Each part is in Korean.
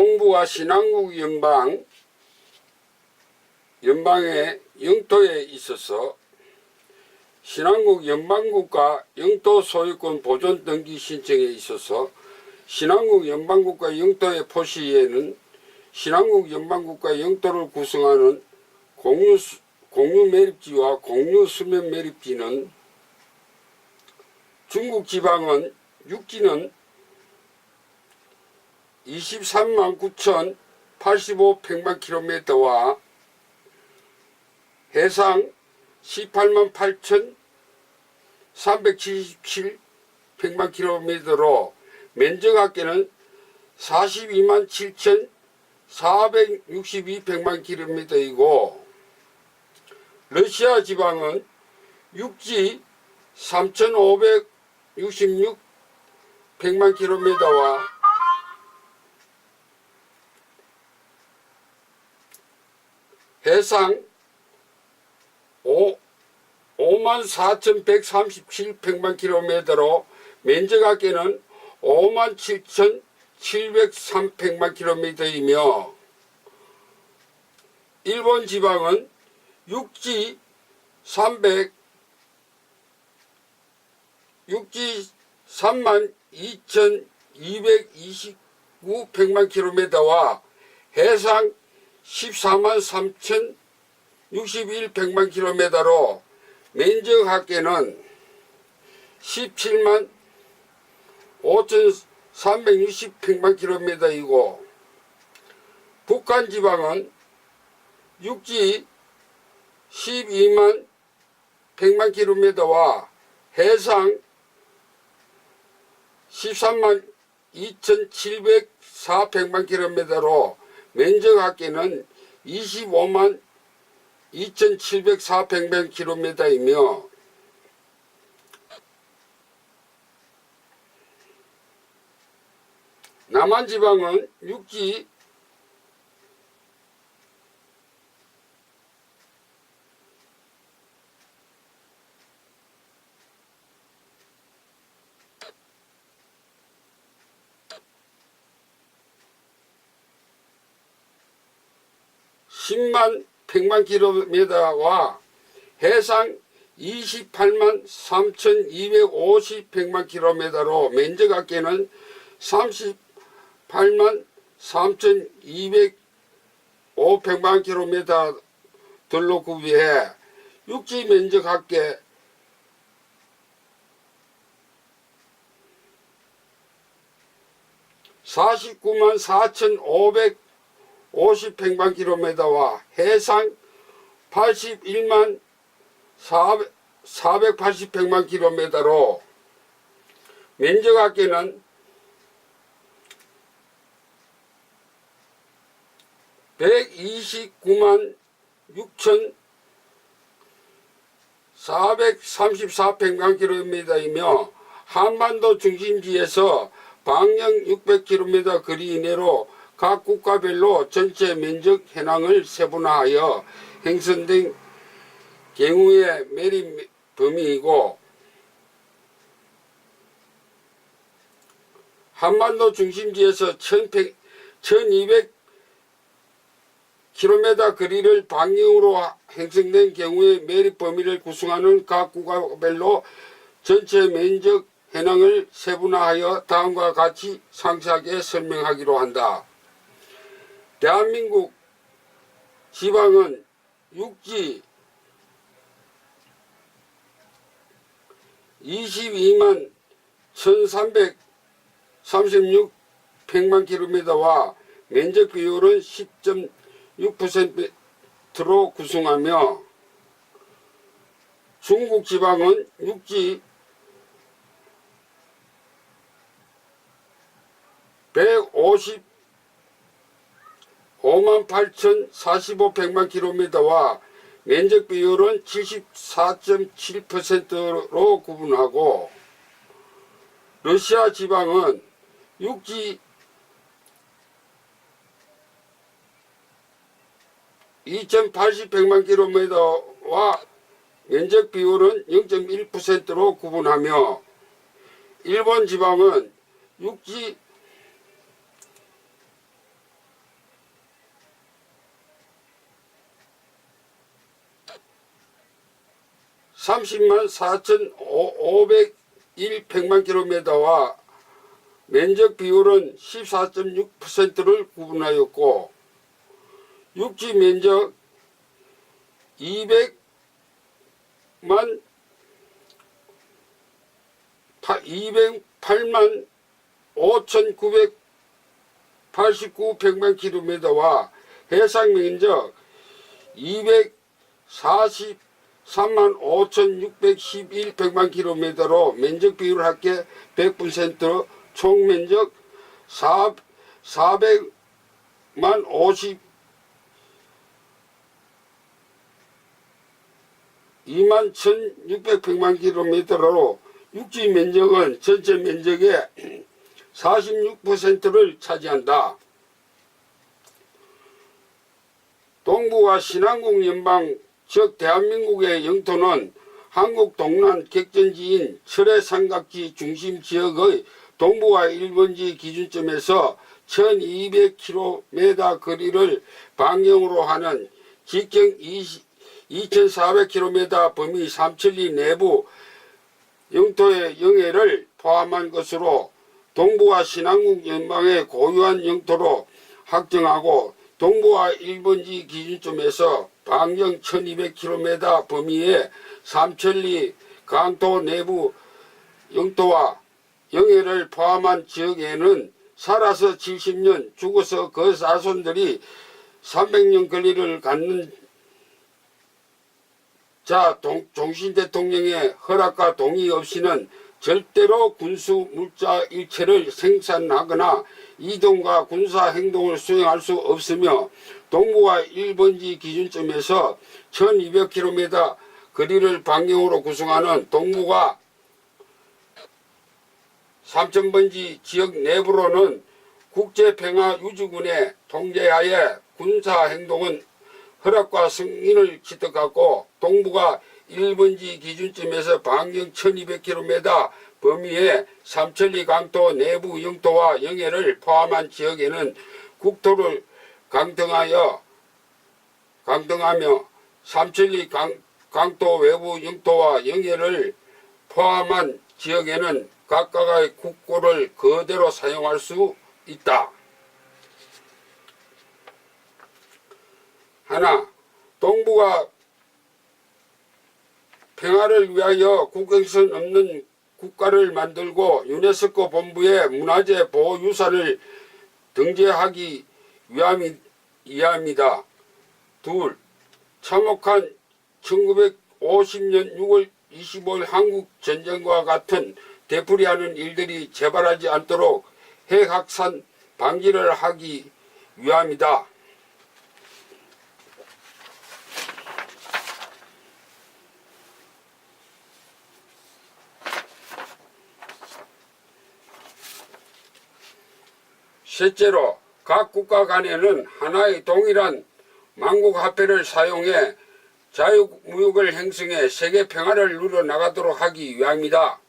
동부와 신안국 연방 연방의 영토에 있어서 신안국 연방국가 영토 소유권 보존 등기 신청에 있어서 신안국 연방국가 영토의 표시에는 신안국 연방국가 영토를 구성하는 공유, 수- 공유 매립지와 공유 수면 매립지는 중국 지방은 육지는 23만 9,085 평방킬로미터와 해상 18만 8,377 평방킬로미터로 면적 합계는 42만 7,462 평방킬로미터이고 러시아 지방은 육지 3,566 백만 킬로미터와 해상 5, 5만 4,137 백만 킬로미터로 면적 합계는 5만 7,703 백만 킬로미터이며 일본 지방은 육지 300 육지 3만 2,229 백만 킬로미터와 해상 14만 3천 61 백만 킬로미터로 면적 합계는 17만 5,360 백만 킬로미터이고 북한 지방은 육지 12만 100만 킬로미터와 해상 13만 2,704 백만 킬로미터로 면적 합계는 25만 2,704 백만 킬로미터이며 남한 지방은 육지 십만 100만 킬로미터와 해상 28만 3,250 백만 킬로미터로 면적 합계는 38만 3,205 백만 킬로미터 들로 구비해 육지 면적 합계. 사십구만 사천오백 50 평방킬로미터와 해상 81만 480 평방 킬로미터로 면적 합계는 129만 6천 434 평방 킬로미터이며 한반도 중심지에서 방영 600km 거리 이내로 각 국가별로 전체 면적 현황을 세분화하여 행선된 경우의 매립 범위이고 한반도 중심지에서 1200 킬로미터 거리를 방향으로 행성된 경우의 매립 범위를 구성하는 각 국가별로 전체 면적 현황을 세분화하여 다음과 같이 상세하게 설명하기로 한다. 대한민국 지방은 육지 22만 1336 평만 킬로미터와 면적 비율은 10.6%로 구성하며 중국 지방은 육지 150 5만 8천 45 백만 킬로미터와 면적 비율은 74.7%로 구분하고 러시아 지방은 육지 2,080 백만 킬로미터와 면적 비율은 0.1%로 구분하며 일본 지방은 육지 30만 4,501 평방킬로미터와 면적 비율은 14.6%를 구분하였고 육지 면적 200만 208만 5,989 평방 킬로미터와 해상 면적 243만 5,611 평방킬로미터로 면적 비율 합계 100%, 총 면적 4, 400만 50 2만 1,600평방 킬로미터로 육지 면적은 전체 면적의 46%를 차지한다. 동부와 신안국 연방 즉 대한민국의 영토는 한국 동남 객전지인 철의 삼각지 중심 지역의 동부와 일본지 기준점에서 1200km 거리를 방향으로 하는 직경 20 2400km 범위 삼천리 내부 영토의 영해를 포함한 것으로 동부와 신안국 연방의 고유한 영토로 확정하고 동부와 일본지 기준점에서 반경 1200km 범위의 삼천리 강토 내부 영토와 영해를 포함한 지역에는 살아서 70년 죽어서 그 자손들이 300년 거리를 갖는 자 동, 종신 대통령의 허락과 동의 없이는 절대로 군수 물자 일체를 생산하거나 이동과 군사 행동을 수행할 수 없으며 동부와 일본지 기준점에서 1200km 거리를 반경으로 구성하는 동부가 3000번지 지역 내부로는 국제평화유지군의 통제하에 군사행동은 허락과 승인을 취득하고 동부가 1번지 기준점에서 반경 1200km 범위의 삼천리 강토 내부 영토와 영해를 포함한 지역에는 국토를 강등하여 강등하며 삼천리 강, 강토 외부 영토와 영해를 포함한 지역에는 각각의 국고를 그대로 사용할 수 있다. 하나, 동부가 평화를 위하여 국경선 없는 국가를 만들고 유네스코 본부에 문화재 보호유산을 등재하기 위함이, 위함이다. 둘, 참혹한 1950년 6월 25일 한국 전쟁과 같은 되풀이하는 일들이 재발하지 않도록 핵확산 방지를 하기 위함이다. 셋째로 각 국가 간에는 하나의 동일한 만국화폐를 사용해 자유무역을 형성해 세계 평화를 누려나가도록 하기 위함이다.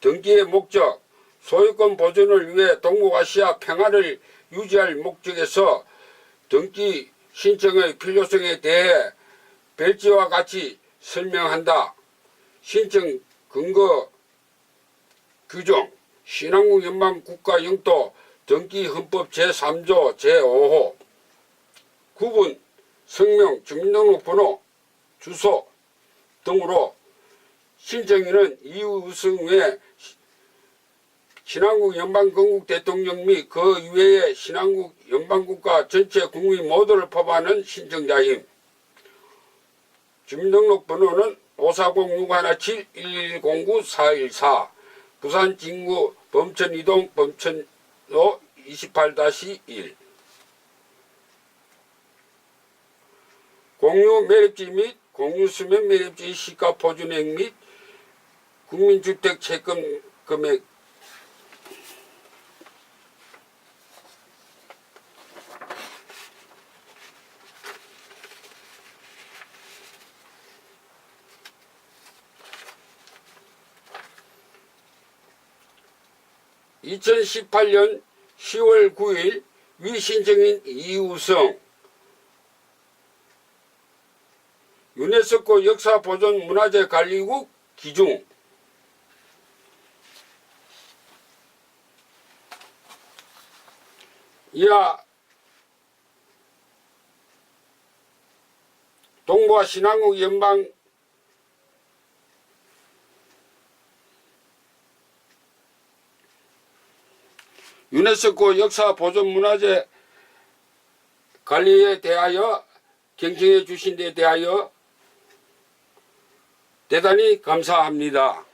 등기의 목적, 소유권 보존을 위해 동북아시아 평화를 유지할 목적에서 등기 신청의 필요성에 대해 별지와 같이 설명한다. 신청 근거 규정, 신한국 연방 국가 영토 등기 헌법 제3조 제5호 구분, 성명, 주민등록번호, 주소 등으로 신청인은 이우승 외 신한국 연방건국 대통령 및 그 이외의 신한국 연방국가 전체 국민 모두를 포함하는 신청자임. 주민등록번호는 540-617-1109-414 부산 진구 범천이동 범천 로28-1 공유 매립지 및 공유 수면 매립지 시가 보존액 및 국민주택 채권 금액 (2018년 10월 9일) 위 신청인 이우성. 유네스코 역사보존 문화재 관리국 기중 이하 동부와 신안국 연방 유네스코 역사보존문화재 관리에 대하여 경청해 주신 데 대하여 대단히 감사합니다.